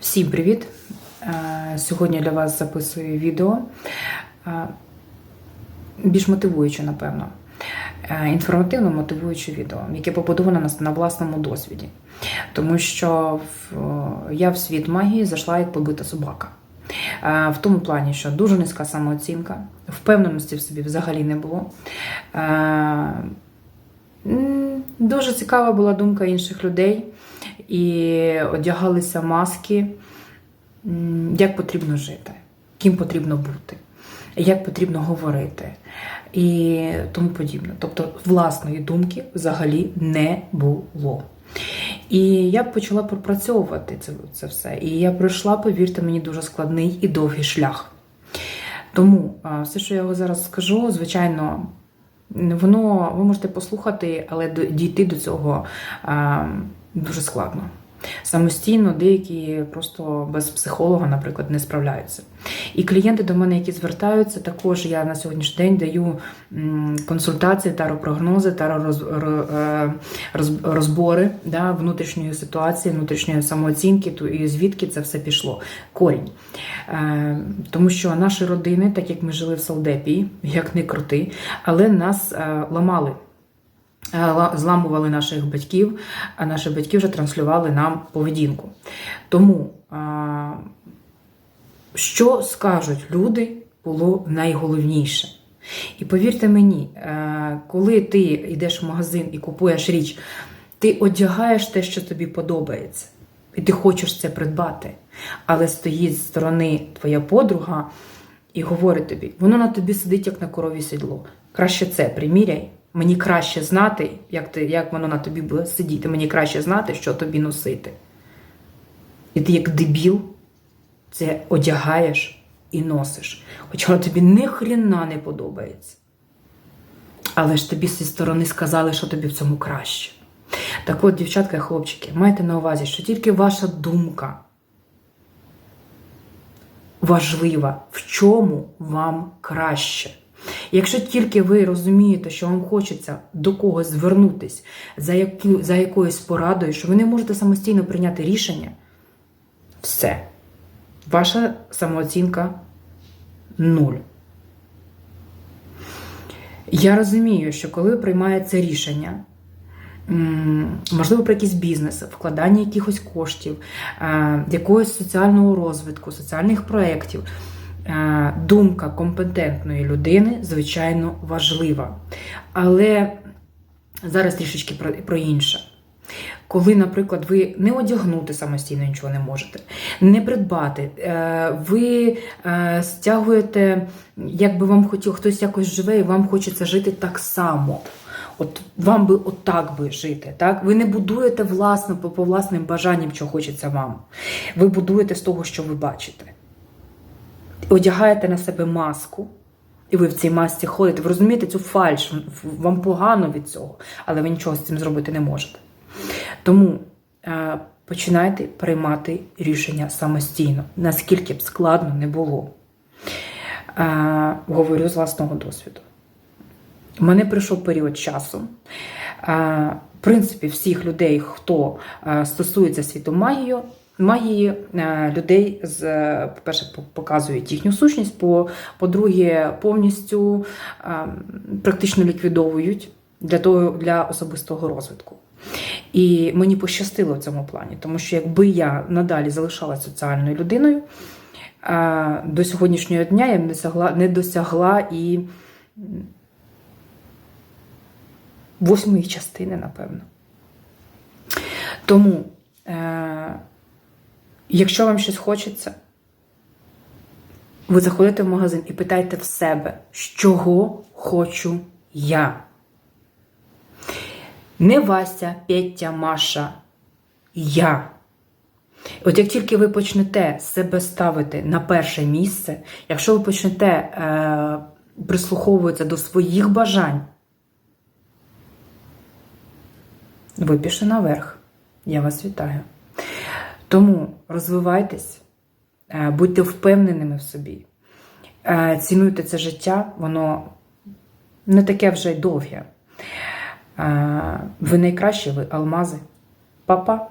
Всім привіт! Е, Сьогодні для вас записую відео е, більш мотивуюче, напевно. Е, Інформативно мотивуюче відео, яке побудоване на, власному досвіді. Тому що я в світ магії зайшла як побита собака. В тому плані, що дуже низька самооцінка, впевненості в собі взагалі не було. Дуже цікава була думка інших людей, і одягалися маски, як потрібно жити, ким потрібно бути, як потрібно говорити і тому подібне. Тобто власної думки взагалі не було. І я почала пропрацьовувати це, це все. І я пройшла, повірте мені, дуже складний і довгий шлях. Тому все, що я зараз скажу, звичайно, воно ви можете послухати, але дійти до цього а, дуже складно. Самостійно деякі просто без психолога, наприклад, не справляються. І клієнти до мене, які звертаються, також я на сьогоднішній день даю консультації, таропрогнози, таророз- розбори да, внутрішньої ситуації, внутрішньої самооцінки, і звідки це все пішло. Корінь. Е, Тому що наші родини, так як ми жили в Салдепії, як не крути, але нас е, ламали. Е, ла- Зламували наших батьків, а наші батьки вже транслювали нам поведінку. Тому, що скажуть люди, було найголовніше. І повірте мені, е, коли ти йдеш в магазин і купуєш річ, ти одягаєш те, що тобі подобається, і ти хочеш це придбати. Але стоїть з сторони твоя подруга і говорить тобі, воно на тобі сидить, як на корові сідло. Краще це приміряй. Мені краще знати, як, ти, як воно на тобі буде сидіти. Мені краще знати, що тобі носити. І ти як дебіл це одягаєш і носиш. Хоча воно тобі ні хрена не подобається. Але ж тобі зі сторони сказали, що тобі в цьому краще. Так от, дівчатка і хлопчики, майте на увазі, що тільки ваша думка важлива, в чому вам краще. Якщо тільки ви розумієте, що вам хочеться до когось звернутись за, яку, за якоюсь порадою, що ви не можете самостійно прийняти рішення, все. Ваша самооцінка нуль. Я розумію, що коли приймається рішення, можливо, про якийсь бізнес, вкладання якихось коштів, е, якогось соціального розвитку, соціальних проєктів, думка компетентної людини, звичайно, важлива. Але зараз трішечки про, інше. Коли, наприклад, ви не одягнути самостійно нічого не можете, не придбати, е, ви е, стягуєте, як би вам хотів, хтось якось живе, і вам хочеться жити так само. От вам би отак би жити. Так? Ви не будуєте власно, по, по власним бажанням, що хочеться вам. Ви будуєте з того, що ви бачите. Одягаєте на себе маску, і ви в цій масці ходите. Ви розумієте цю фальш, вам погано від цього, але ви нічого з цим зробити не можете. Тому е, починайте приймати рішення самостійно, наскільки б складно не було. Е, говорю з власного досвіду. У мене прийшов період часу. Е, в принципі, всіх людей, хто е, стосується світу магії, магії е, людей з, е, по-перше, по- показують їхню сущність, по- по-друге, повністю е, практично ліквідовують для того для особистого розвитку. І мені пощастило в цьому плані, тому що якби я надалі залишалася соціальною людиною, до сьогоднішнього дня я не досягла, не досягла і восьмої частини, напевно. Тому, якщо вам щось хочеться, ви заходите в магазин і питаєте в себе, чого хочу я. Не Вася, Петя, Маша, я. От як тільки ви почнете себе ставити на перше місце, якщо ви почнете е, прислуховуватися до своїх бажань, ви пішли наверх. Я вас вітаю. Тому розвивайтесь, е, будьте впевненими в собі, е, цінуйте це життя, воно не таке вже й довге. Е, Ви найкращі, ви алмази. Па-па!